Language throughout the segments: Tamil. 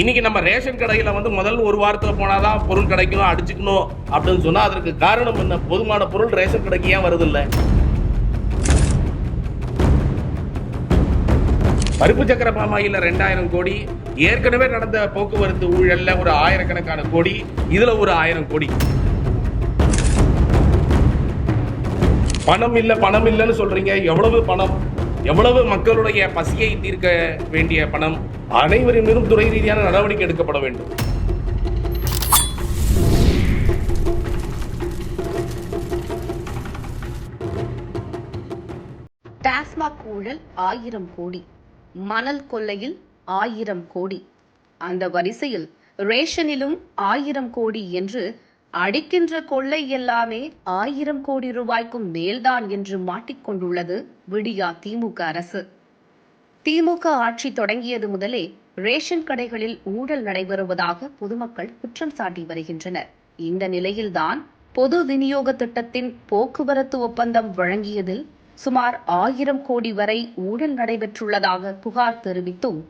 இன்னைக்கு நம்ம ரேஷன் கடையில் வந்து முதல் ஒரு வாரத்தில் போனால் தான் பொருள் கிடைக்கணும் அடிச்சுக்கணும் அப்படின்னு சொன்னால் அதற்கு காரணம் என்ன? போதுமான பொருள் ரேஷன் கடைக்கு ஏன் வருதில்லை? பருப்பு சக்கர பாமாயில ரெண்டாயிரம் கோடி ஏற்கனவே நடந்த போக்குவரத்து ஊழல்ல ஒரு ஆயிரக்கணக்கான கோடி இதுல ஒரு ஆயிரம் கோடி. பணம் இல்ல பணம் இல்லைன்னு சொல்றீங்க. எவ்வளவு பணம்? எவ்வளவு மக்களுடைய பசியை தீர்க்க வேண்டிய பணம்? அனைவரின் மீதும் துறை ரீதியான நடவடிக்கை எடுக்கப்பட வேண்டும். டாஸ்மாக் ஊழல் ஆயிரம் கோடி மணல் கொள்ளையில் ஆயிரம் கோடி. அந்த வரிசையில் ரேஷனிலும் ஆயிரம் கோடி என்று அடிக்கின்ற கொள்ளை எல்லாமே ஆயிரம் கோடி ரூபாய்க்கும் மேல்தான் என்று மாட்டிக்கொண்டுள்ளது விடியா திமுக அரசு. திமுக ஆட்சி தொடங்கியது முதலே ரேஷன் கடைகளில் ஊழல் நடைபெறுவதாக பொதுமக்கள் குற்றம் சாட்டி வருகின்றனர். இந்த நிலையில்தான் பொது விநியோக திட்டத்தின் போக்குவரத்து ஒப்பந்தம் வழங்கியதில் சுமார் ஆயிரம் கோடி வரை ஊழல் நடைபெற்றுள்ளதாக புகார் தெரிவித்தும்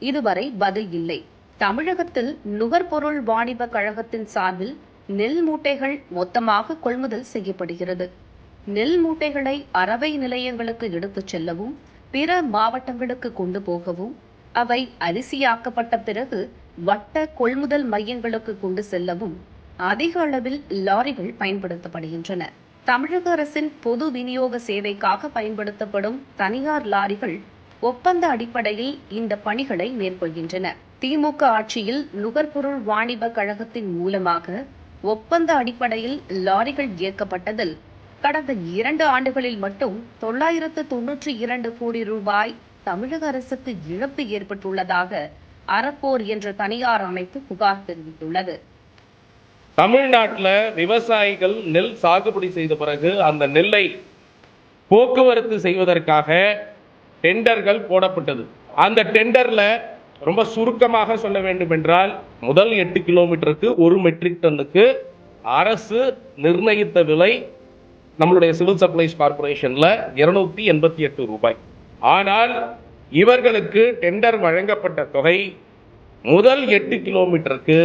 இதுவரை பதில் இல்லை. தமிழகத்தில் நுகர்பொருள் வாணிப கழகத்தின் சார்பில் நெல் மூட்டைகள் மொத்தமாக கொள்முதல் செய்யப்படுகிறது. நெல் மூட்டைகளை அரவை நிலையங்களுக்கு எடுத்துச் செல்லவும் பிற மாவட்டங்களுக்கு கொண்டு போகவும் அவை அரிசியாக்கப்பட்ட பிறகு வட்ட கொள்முதல் மையங்களுக்கு கொண்டு செல்லவும் அதிக அளவில் லாரிகள் பயன்படுத்தப்படுகின்றன. தமிழக அரசின் பொது விநியோக சேவைக்காக பயன்படுத்தப்படும் தனியார் லாரிகள் ஒப்பந்த அடிப்படையில் இந்த பணிகளை மேற்கொள்கின்றன. திமுக ஆட்சியில் நுகர்பொருள் வாணிப கழகத்தின் மூலமாக ஒப்பந்த அடிப்படையில் லாரிகள் இயக்கப்பட்டதில் கடந்த இரண்டு ஆண்டுகளில் மட்டும் தொள்ளாயிரத்து தொன்னூற்றி இரண்டு கோடி ரூபாய் தமிழக அரசுக்கு இழப்பு ஏற்பட்டுள்ளதாக அறப்போர் என்ற தனியார் அமைப்பு புகார் தெரிவித்துள்ளது. தமிழ்நாட்டில் விவசாயிகள் நெல் சாகுபடி செய்த பிறகு அந்த நெல்லை போக்குவரத்து செய்வதற்காக டெண்டர்கள் போடப்பட்டது. அந்த டெண்டர்ல ரொம்ப சுருக்கமாக சொல்ல வேண்டும் என்றால் முதல் எட்டு கிலோமீட்டருக்கு ஒரு மெட்ரிக் டன்னுக்கு அரசு நிர்ணயித்த விலை நம்மளுடைய சிவில் சப்ளைஸ் கார்பரேஷன்ல இருநூத்தி எண்பத்தி எட்டு ரூபாய். ஆனால் இவர்களுக்கு டெண்டர் வழங்கப்பட்ட தொகை முதல் எட்டு கிலோமீட்டருக்கு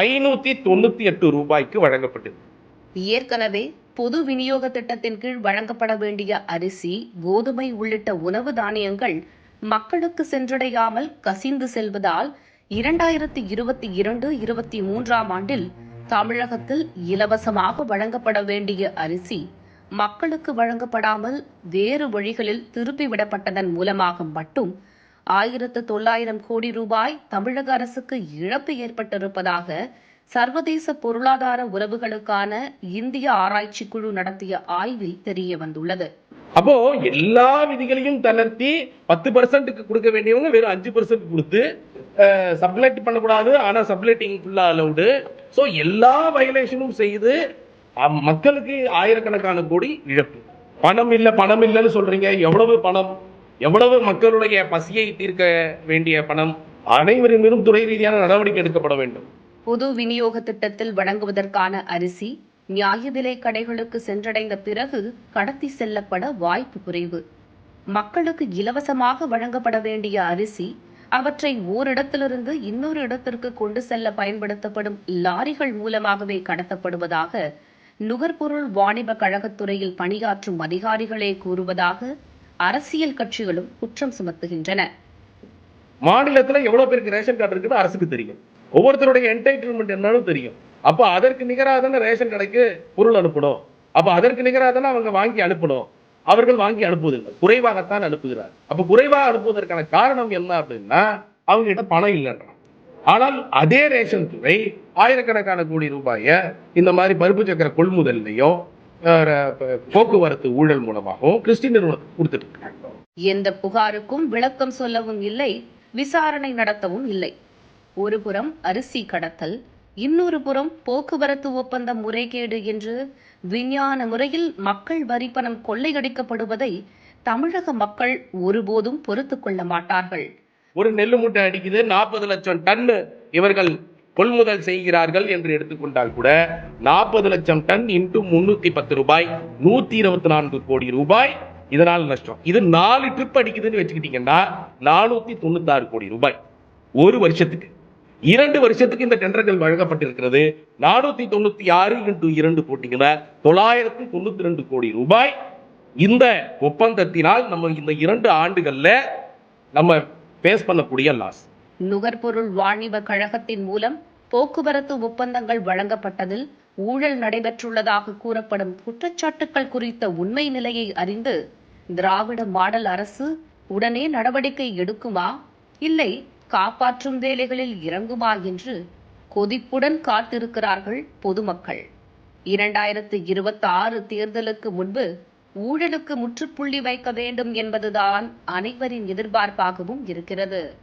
ஐநூத்தி தொண்ணூத்தி எட்டு ரூபாய்க்கு வழங்கப்பட்டது. ஏற்கனவே பொது விநியோக திட்டத்தின் கீழ் வழங்கப்பட வேண்டிய அரிசி கோதுமை உள்ளிட்ட உணவு தானியங்கள் மக்களுக்கு சென்றடையாமல் கசிந்து செல்வதால் இரண்டாயிரத்தி இருபத்தி இரண்டு இருபத்தி மூன்றாம் ஆண்டில் தமிழகத்தில் இலவசமாக வழங்கப்பட வேண்டிய அரிசி மக்களுக்கு வழங்கப்படாமல் வேறு வழிகளில் திருப்பிவிடப்பட்டதன் மூலமாக மட்டும் ஆயிரத்து தொள்ளாயிரம் கோடி ரூபாய் தமிழக அரசுக்கு இழப்பு ஏற்பட்டிருப்பதாக சர்வதேச பொருளாதார உறவுகளுக்கான இந்திய ஆராய்ச்சி குழு நடத்திய ஆய்வில் தெரிய வந்துள்ளது. அப்போ எல்லா விதிகளையும் தளர்த்தி பத்து பர்சன்ட்டுக்கு கொடுக்க வேண்டியவங்க வெறும் அஞ்சு பர்சன்ட் கொடுத்து சப்ளைட் பண்ணக்கூடாது ஆனால் சப்ளைட்டிங் ஃபுல்லா அலவுடு ஸோ எல்லா வயலேஷனும் செய்து மக்களுக்கு ஆயிரக்கணக்கான கோடி இழப்பு. பணம் இல்லை பணம் இல்லைன்னு சொல்றீங்க. எவ்வளவு பணம் எவ்வளவு மக்களுடைய பசியை தீர்க்க வேண்டிய பணம்? அனைவரின் மீதும் துறை ரீதியான நடவடிக்கை எடுக்கப்பட வேண்டும். பொது விநியோக திட்டத்தில் வழங்குவதற்கான அரிசி நியாய விலை கடைகளுக்கு சென்றடைந்த பிறகு கடத்தி செல்லப்பட வாய்ப்பு குறைவு. மக்களுக்கு இலவசமாக வழங்கப்பட வேண்டிய அரிசி அவற்றை ஓரிடத்திலிருந்து இன்னொரு இடத்திற்கு கொண்டு செல்ல பயன்படுத்தப்படும் லாரிகள் மூலமாகவே கடத்தப்படுவதாக நுகர்பொருள் வாணிப கழகத்துறையில் பணியாற்றும் அதிகாரிகளே கூறுவதாக அரசியல் கட்சிகளும் குற்றம் சுமத்துகின்றன. மாநிலத்தில் எவ்வளவு பேருக்கு ரேஷன் கார்டு இருக்குன்னு அரசுக்கு தெரியும். ஒவ்வொருத்தருடைய என்டைட்டில்மெண்ட் என்னன்னு தெரியும். அப்ப அதற்கு நிகராக தானே ரேஷன் கடைக்கு பொருள் அனுப்பணும். அப்ப அதற்கு நிகராக தானே அவங்க வாங்கி அனுப்பணும். அவர்கள் வாங்கி அனுப்புவதில்லை. குறைவாகத்தான் அனுப்புகிறார் அப்ப குறைவாக அனுப்புவதற்கான காரணம் என்ன அப்படின்னா அவங்க கிட்ட பணம் இல்லைன்றான் ஆனால் அதே ரேஷன் துறை ஆயிரக்கணக்கான கோடி ரூபாயை இந்த மாதிரி பருப்பு சக்கர கொள்முதல்லையும் போக்குவரத்து ஊழல் மூலமாகவும் கிறிஸ்டின் நிறுவனத்துக்கு கொடுத்துட்டு இருக்காங்க. எந்த புகாருக்கும் விளக்கம் சொல்லவும் இல்லை விசாரணை நடத்தவும் இல்லை. ஒரு புறம் அரிசி கடத்தல் இன்னொரு புறம் போக்குவரத்து ஒப்பந்த முறைகேடு என்று விஞ்ஞான முறையில் மக்கள் வரிப்பணம் கொள்ளையடிக்கப்படுவதை தமிழக மக்கள் ஒருபோதும் பொறுத்து கொள்ள மாட்டார்கள். ஒரு நெல் மூட்டை அடிக்குது நாற்பது லட்சம் டன்னு இவர்கள் கொள்முதல் செய்கிறார்கள் என்று எடுத்துக்கொண்டால் கூட நாற்பது லட்சம் டன் இன்ட்டு முன்னூத்தி பத்து ரூபாய் நூத்தி இருபத்தி நான்கு கோடி ரூபாய் இதனால் நஷ்டம். இது நாலு ட்ரிப் அடிக்குதுன்னு வச்சுக்கிட்டீங்கன்னா நானூத்தி தொண்ணூத்தாறு கோடி ரூபாய் ஒரு வருஷத்துக்கு. இரண்டு வருஷத்துக்கு இந்த டெண்டர்கள் வழங்கப்பட்டிருக்கிறது. நானூத்தி தொண்ணூத்தி ஆறு இன்ட்டு இரண்டு போட்டீங்கன்னா தொள்ளாயிரத்தி தொண்ணூத்தி ரெண்டு கோடி ரூபாய். இந்த ஒப்பந்தத்தினால் நம்ம இந்த இரண்டு ஆண்டுகள்ல நம்ம பேஸ் பண்ணக்கூடிய லாஸ் நுகர்பொருள் வாணிப கழகத்தின் மூலம் போக்குவரத்து ஒப்பந்தங்கள் வழங்கப்பட்டதில் ஊழல் நடைபெற்றுள்ளதாக கூறப்படும் குற்றச்சாட்டுக்கள் குறித்த உண்மை நிலையை அறிந்து திராவிட மாடல் அரசு உடனே நடவடிக்கை எடுக்குமா? இல்லை காப்பாற்றும் வேலைகளில் இறங்குமா என்று கொதிப்புடன் காத்திருக்கிறார்கள் பொதுமக்கள். இரண்டாயிரத்து இருபத்தி ஆறு தேர்தலுக்கு முன்பு ஊழலுக்கு முற்றுப்புள்ளி வைக்க வேண்டும் என்பதுதான் அனைவரின் எதிர்பார்ப்பாகவும் இருக்கிறது.